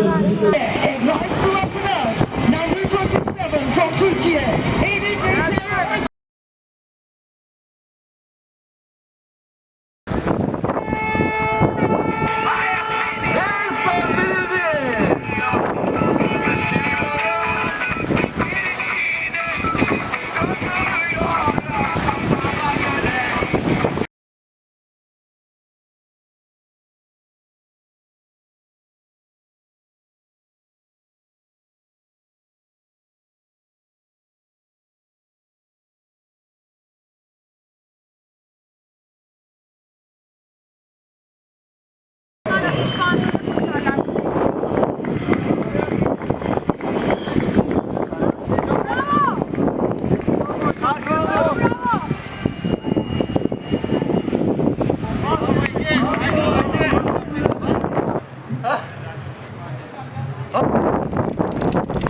Obrigado. up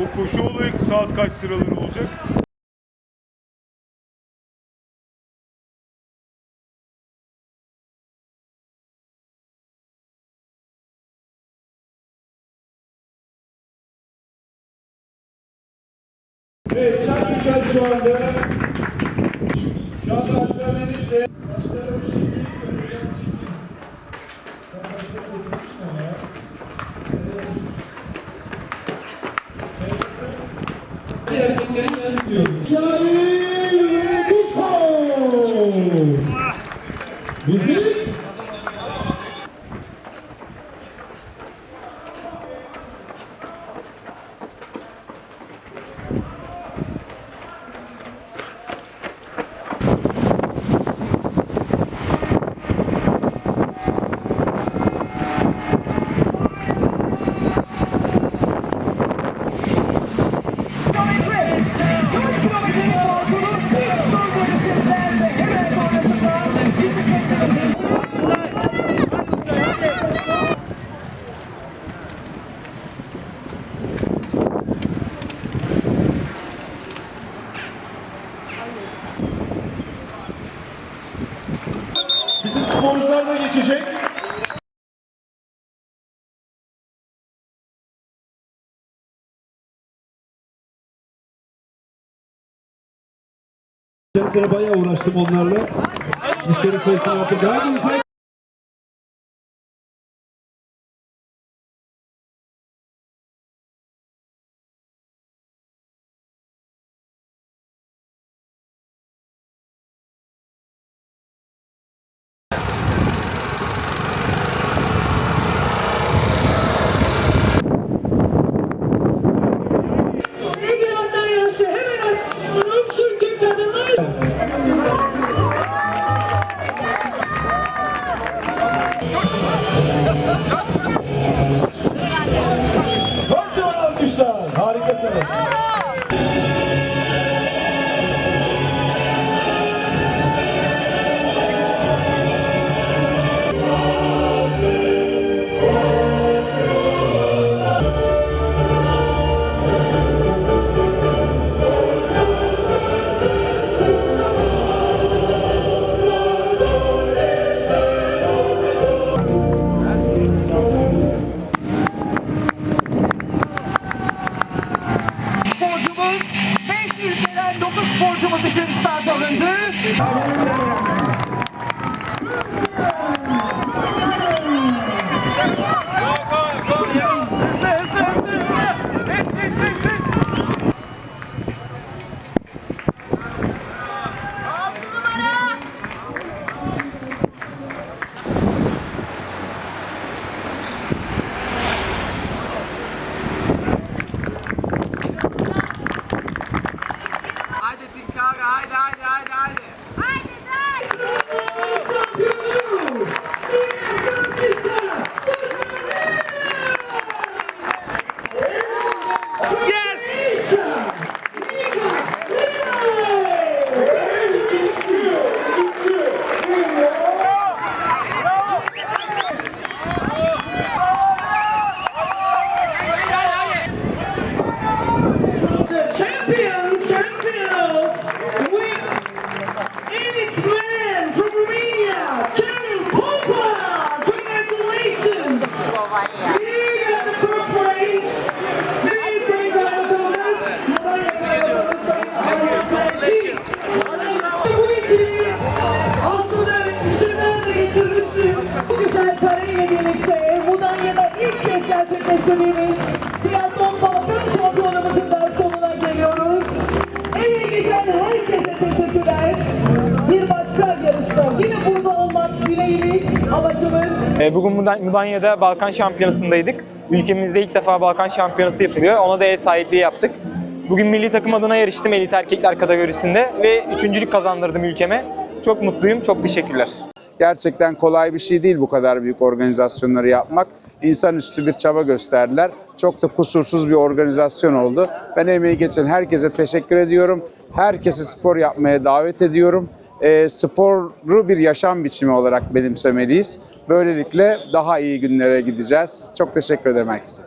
O koşu olayı saat kaç sıraları olacak? Evet, Çaklıçay şu anda. Buko! Müzik Bizim sporcular da geçecek. Bayağı uğraştım onlarla. Müşteri sayısını yaptım. Daha da That's Thank you. Bugün Mudan- Mudanya'da Balkan Şampiyonası'ndaydık. Ülkemizde ilk defa Balkan Şampiyonası yapılıyor. Ona da ev sahipliği yaptık. Bugün milli takım adına yarıştım elit erkekler kategorisinde ve üçüncülük kazandırdım ülkeme. Çok mutluyum, çok teşekkürler. Gerçekten kolay bir şey değil bu kadar büyük organizasyonları yapmak. İnsanüstü bir çaba gösterdiler. Çok da kusursuz bir organizasyon oldu. Ben emeği geçen herkese teşekkür ediyorum. Herkesi spor yapmaya davet ediyorum. E, sporu bir yaşam biçimi olarak benimsemeliyiz. Böylelikle daha iyi günlere gideceğiz. Çok teşekkür ederim herkese.